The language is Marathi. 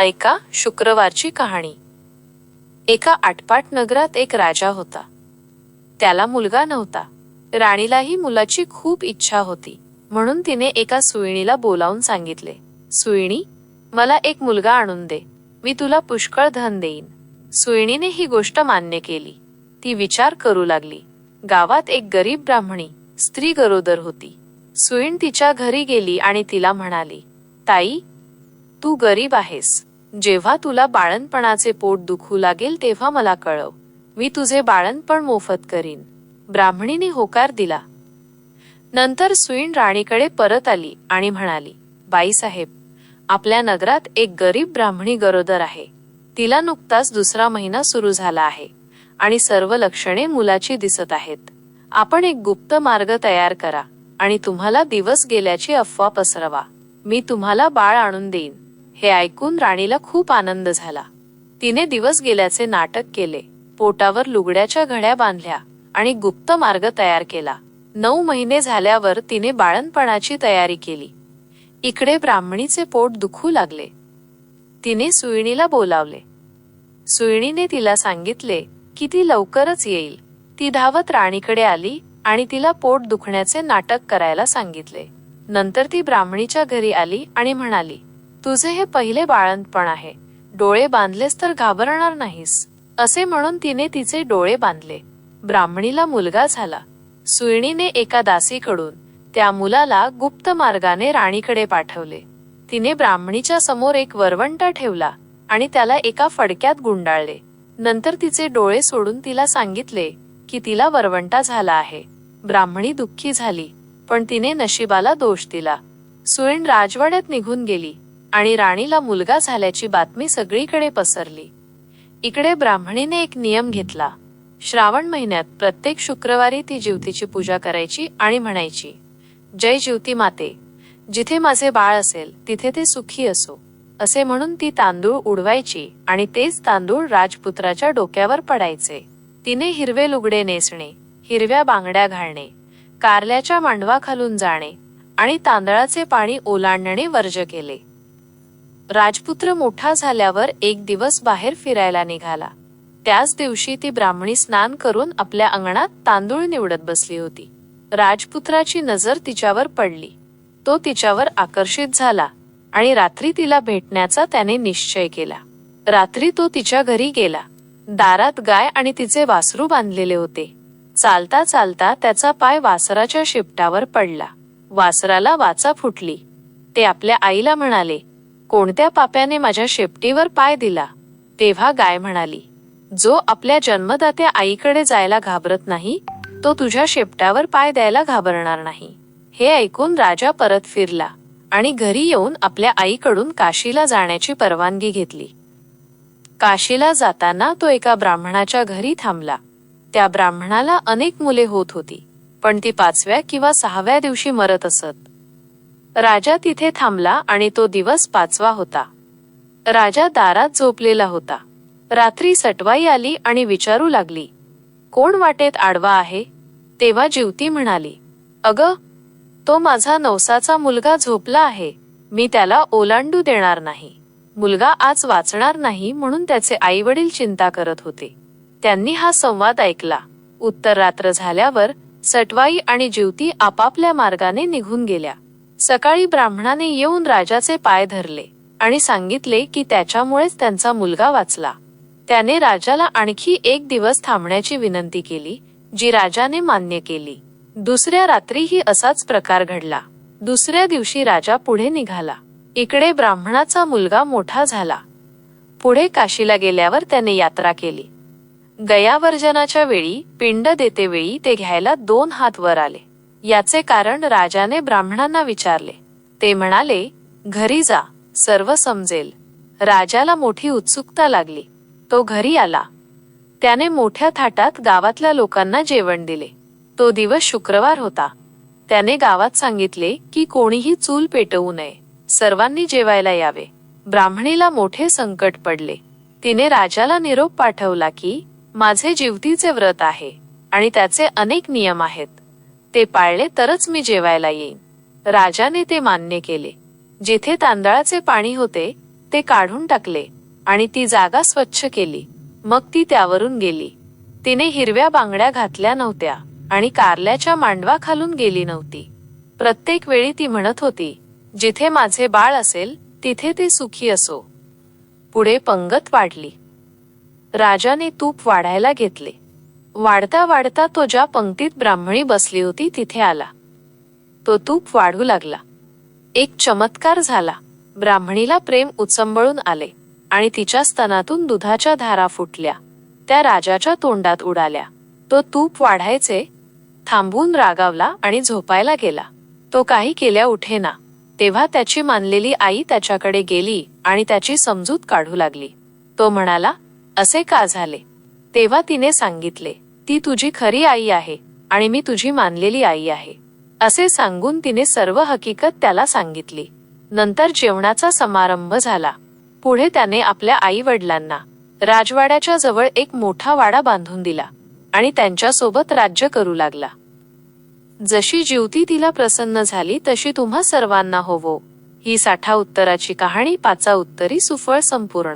ऐका शुक्रवारची कहाणी. एका आटपाट नगरात एक राजा होता. त्याला मुलगा नव्हता. राणीलाही मुलाची खूप इच्छा होती म्हणून तिने एका सुईणीला बोलावून सांगितले सुईणी मला एक मुलगा आणून दे मी तुला पुष्कळ धन देईन. सुईणीने ही गोष्ट मान्य केली. ती विचार करू लागली. गावात एक गरीब ब्राह्मणी स्त्री गरोदर होती. सुईण तिच्या घरी गेली आणि तिला म्हणाली ताई तू गरीब आहेस. जेव्हा तुला बाळणपणाचे पोट दुखू लागेल तेव्हा मला कळव. मी तुझे बाळणपण मोफत करीन. ब्राह्मणीने होकार दिला. नंतर सुईण राणीकडे परत आली आणि म्हणाली बाईसाहेब आपल्या नगरात एक गरीब ब्राह्मणी गरोदर आहे. तिला नुकताच दुसरा महिना सुरू झाला आहे आणि सर्व लक्षणे मुलाची दिसत आहेत. आपण एक गुप्त मार्ग तयार करा आणि तुम्हाला दिवस गेल्याची अफवा पसरवा. मी तुम्हाला बाळ आणून देईन. हे ऐकून राणीला खूप आनंद झाला. तिने दिवस गेल्याचे नाटक केले. पोटावर लुगड्याच्या घड्या बांधल्या आणि गुप्त मार्ग तयार केला. नऊ महिने झाल्यावर तिने बाळणपणाची तयारी केली. इकडे ब्राह्मणीचे पोट दुखू लागले. तिने सुईणीला बोलावले. सुईणीने तिला सांगितले की ती लवकरच येईल. ती धावत राणीकडे आली आणि तिला पोट दुखण्याचे नाटक करायला सांगितले. नंतर ती ब्राह्मणीच्या घरी आली आणि म्हणाली तुझे हे पहिले बाळंतपण आहे. डोळे बांधलेस तर घाबरणार नाहीस. असे म्हणून तिने तिचे डोळे बांधले. ब्राह्मणीला मुलगा झाला. सुईणीने एका दासीकडून त्या मुलाला गुप्त मार्गाने राणीकडे पाठवले. तिने ब्राह्मणीच्या समोर एक वरवंटा ठेवला आणि त्याला एका फडक्यात गुंडाळले. नंतर तिचे डोळे सोडून तिला सांगितले की तिला वरवंटा झाला आहे. ब्राह्मणी दुःखी झाली पण तिने नशिबाला दोष दिला. सुईण राजवाड्यात निघून गेली. आणि राणीला मुलगा झाल्याची बातमी सगळीकडे पसरली. इकडे ब्राह्मणीने एक नियम घेतला. श्रावण महिन्यात प्रत्येक शुक्रवारी ती ज्योतीची पूजा करायची आणि म्हणायची जय ज्योती माते जिथे माझे बाळ असेल तिथे ते सुखी असो असे म्हणून ती तांदूळ उडवायची आणि तेच तांदूळ राजपुत्राच्या डोक्यावर पडायचे. तिने हिरवे लुगडे नेसणे हिरव्या बांगड्या घालणे कारल्याच्या मांडवाखालून जाणे आणि तांदळाचे पाणी ओलांडणे वर्ज केले. राजपुत्र मोठा झाल्यावर एक दिवस बाहेर फिरायला निघाला. त्याच दिवशी ती ब्राह्मणी स्नान करून आपल्या अंगणात तांदूळ निवडत बसली होती. राजपुत्राची नजर तिच्यावर पडली. तो तिच्यावर आकर्षित झाला आणि रात्री तिला भेटण्याचा त्याने निश्चय केला. रात्री तो तिच्या घरी गेला. दारात गाय आणि तिचे वासरू बांधलेले होते. चालता चालता त्याचा पाय वासराच्या शिपटावर पडला. वासराला वाचा फुटली. ते आपल्या आईला म्हणाले कोणत्या पाप्याने माझ्या शेपटीवर पाय दिला? तेव्हा गाय म्हणाली जो आपल्या जन्मदात्या आईकडे जायला घाबरत नाही तो तुझ्या शेपटावर पाय द्यायला घाबरणार नाही. हे ऐकून राजा परत फिरला आणि घरी येऊन आपल्या आईकडून काशीला जाण्याची परवानगी घेतली. काशीला जाताना तो एका ब्राह्मणाच्या घरी थांबला. त्या ब्राह्मणाला अनेक मुले होत होती पण ती पाचव्या किंवा सहाव्या दिवशी मरत असत. राजा तिथे थांबला आणि तो दिवस पाचवा होता. राजा दारात झोपलेला होता. रात्री सटवाई आली आणि विचारू लागली कोण वाटेत आडवा आहे? तेव्हा जीवती म्हणाली अग तो माझा नवसाचा मुलगा झोपला आहे. मी त्याला ओलांडू देणार नाही. मुलगा आज वाचणार नाही म्हणून त्याचे आई वडील चिंता करत होते. त्यांनी हा संवाद ऐकला. उत्तर रात्र झाल्यावर सटवाई आणि जीवती आपापल्या मार्गाने निघून गेल्या. सकाळी ब्राह्मणाने येऊन राजाचे पाय धरले आणि सांगितले की त्याच्यामुळेच त्यांचा मुलगा वाचला. त्याने राजाला आणखी एक दिवस थांबण्याची विनंती केली जी राजाने मान्य केली. दुसऱ्या रात्रीही असाच प्रकार घडला. दुसऱ्या दिवशी राजा पुढे निघाला. इकडे ब्राह्मणाचा मुलगा मोठा झाला. पुढे काशीला गेल्यावर त्याने यात्रा केली. गयावर्जनाच्या वेळी पिंड देते वेळी ते घ्यायला दोन हात वर आले. याचे कारण राजाने ब्राह्मणांना विचारले. ते म्हणाले घरी जा सर्व समजेल. राजाला मोठी उत्सुकता लागली. तो घरी आला. त्याने मोठ्या थाटात गावातल्या लोकांना जेवण दिले. तो दिवस शुक्रवार होता. त्याने गावात सांगितले की कोणीही चूल पेटवू नये. सर्वांनी जेवायला यावे. ब्राह्मणीला मोठे संकट पडले. तिने राजाला निरोप पाठवला की माझे जीवतीचे व्रत आहे आणि त्याचे अनेक नियम आहेत. ते पाळले तरच मी जेवायला येईन. राजाने ते मान्य केले. जिथे तांदळाचे पाणी होते ते काढून टाकले आणि ती जागा स्वच्छ केली. मग ती त्यावरून गेली. तिने हिरव्या बांगड्या घातल्या नव्हत्या आणि कारल्याच्या मांडवा खालून गेली नव्हती. प्रत्येक वेळी ती म्हणत होती जिथे माझे बाळ असेल तिथे ते सुखी असो. पुढे पंगत वाढली. राजाने तूप वाढायला घेतले. वाढता वाढता तो ज्या पंक्तीत ब्राह्मणी बसली होती तिथे आला. तो तूप वाढू लागला. एक चमत्कार झाला. ब्राह्मणीला प्रेम उचंबळून आले आणि तिच्या स्तनातून दुधाच्या धारा फुटल्या. त्या राजाच्या तोंडात उडाल्या. तो तूप वाढायचे थांबून रागावला आणि झोपायला गेला. तो काही केल्या उठेना. तेव्हा त्याची मानलेली आई त्याच्याकडे गेली आणि त्याची समजूत काढू लागली. तो म्हणाला असे का झाले? तेव्हा तिने सांगितले ती तुझी खरी आई आहे आणि मी तुझी मानलेली आई आहे. असे सांगून तिने सर्व हकीकत त्याला सांगितली. नंतर जेवणाचा समारंभ झाला. पुढे त्याने आपल्या आई वडिलांना राजवाड्याच्या जवळ एक मोठा वाडा बांधून दिला आणि त्यांच्यासोबत राज्य करू लागला. जशी जीवती तिला प्रसन्न झाली तशी तुम्हा सर्वांना होवो. ही साठा उत्तराची कहाणी पाचा उत्तरी सुफळ संपूर्ण.